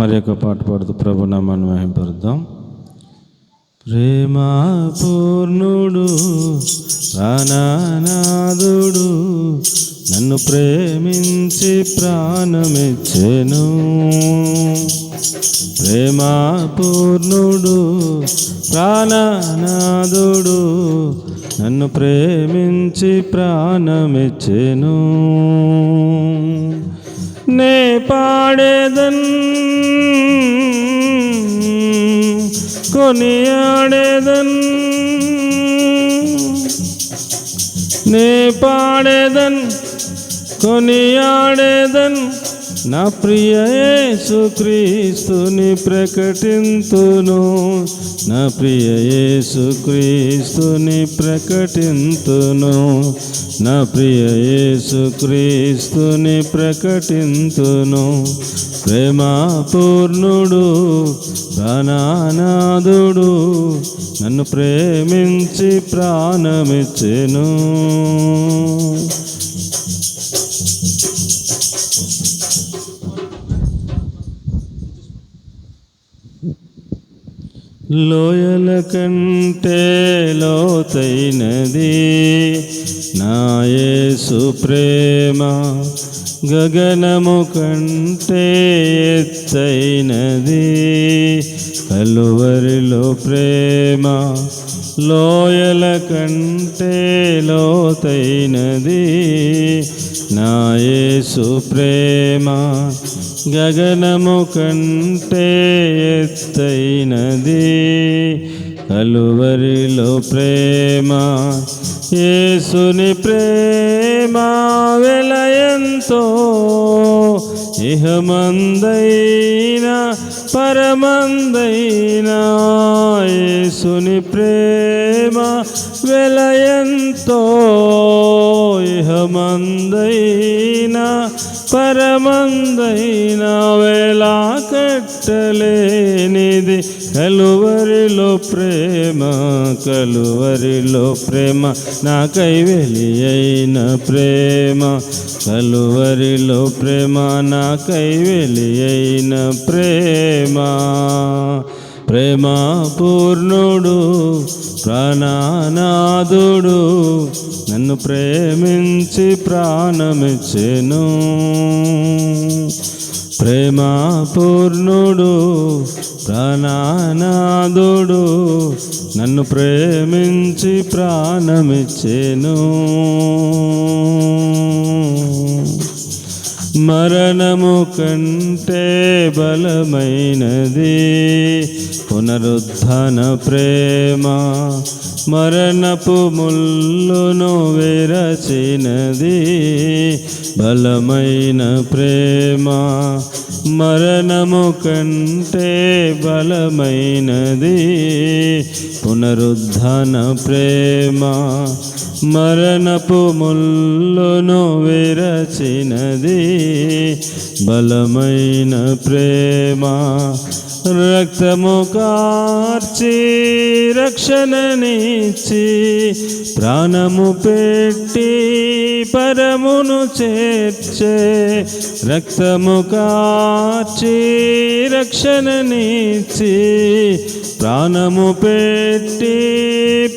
మరి యొక్క పాట పాడుతూ ప్రభు నామాన్ని మహింపరుద్దాం. ప్రేమ పూర్ణుడు ప్రాణనాథుడు నన్ను ప్రేమించి ప్రాణమిచ్చెను. ప్రేమ పూర్ణుడు ప్రాణనాథుడు నన్ను ప్రేమించి ప్రాణమిచ్చెను. నే పాడేదన్ కొనియాడేదన్ నే పాడేదన్ కొనియాడేదన్ నా ప్రియ యేసుక్రీస్తుని ప్రకటింతును. నా ప్రియ యేసుక్రీస్తుని ప్రకటింతును. నా ప్రియ యేసుక్రీస్తుని ప్రకటింతును. ప్రేమాపూర్ణుడు పూర్ణుడు నన్ను ప్రేమించి ప్రాణమిచ్చెను. లోయల కంటే లోతైనది నా సుప్రేమా ప్రేమ. గగనము కంటే ఎత్తైనది. కలువరిలో ప్రేమ లోయల కంటే లోతైనది. నాయసు ప్రేమ గగనము కంటే ఎత్తైనది. కలువరిలో ప్రేమ యేసుని ప్రేమ వెలయంతో ఇహమందైనా పరమందైనా యేసుని ప్రేమ వెలయంతో ఇహమందైనా పరమందైనా కలువరిలో ప్రేమ కలువరిలో ప్రేమ నాకై వెలి అయిన ప్రేమ. కలువరిలో ప్రేమ నాకై వెలి అయిన ప్రేమ. ప్రేమ పూర్ణుడు ప్రాణానాథుడు నన్ను ప్రేమించి ప్రాణమిచ్చెను. ప్రేమ పూర్ణుడు ప్రాణనాథుడు నన్ను ప్రేమించి ప్రాణమిచ్చేను. మరణము కంటే బలమైనది. పునరుద్ధాన ప్రేమ మరణపు ముల్లును విరచినది. బలమైన ప్రేమ మరణము కంటే బలమైనది పునరుద్ధాన ప్రేమ. మరణపు ముల్లును విరచినది బలమైన ప్రేమ. రక్తము కార్చి రక్షణనిచ్చి ప్రాణము పెట్టి పరమును చేర్చే రక్తము కార్చి రక్షణనిచ్చి ప్రాణము పెట్టి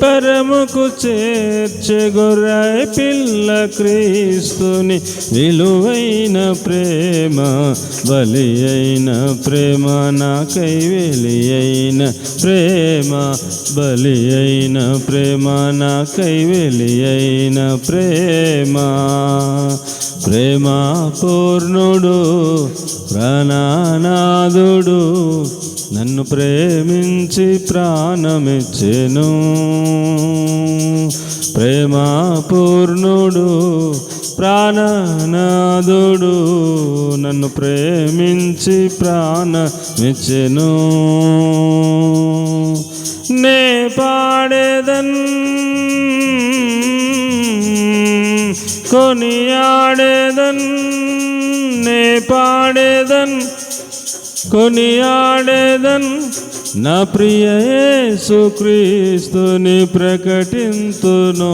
పరముకు చేర్చే గొర్రె పిల్ల క్రీస్తుని విలువైన ప్రేమ బలి అయిన ప్రేమ నాకై వెలి అయిన ప్రేమ బలి అయిన ప్రేమ నాకై వెలి అయిన ప్రేమ. ప్రేమ పూర్ణుడు ప్రాణనాథుడు నన్ను ప్రేమించి ప్రాణమిచ్చెను. ప్రేమపూర్ణుడు ప్రాణనాథుడు నన్ను ప్రేమించి ప్రాణమిచ్చెను. నే పాడేదన్ కొనియాడేదన్ నే పాడేదన్ కొనియాడేదన్ నా ప్రియ యేసుక్రీస్తుని ప్రకటింతును.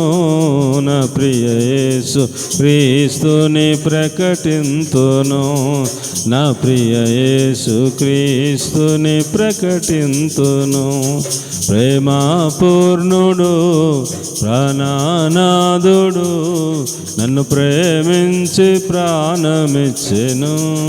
నా ప్రియ యేసు క్రీస్తుని ప్రకటింతును. నా ప్రియ యేసుక్రీస్తుని ప్రకటింతును. ప్రేమ ప్రాణానాథుడు నన్ను ప్రేమించి ప్రాణమిచ్చెను.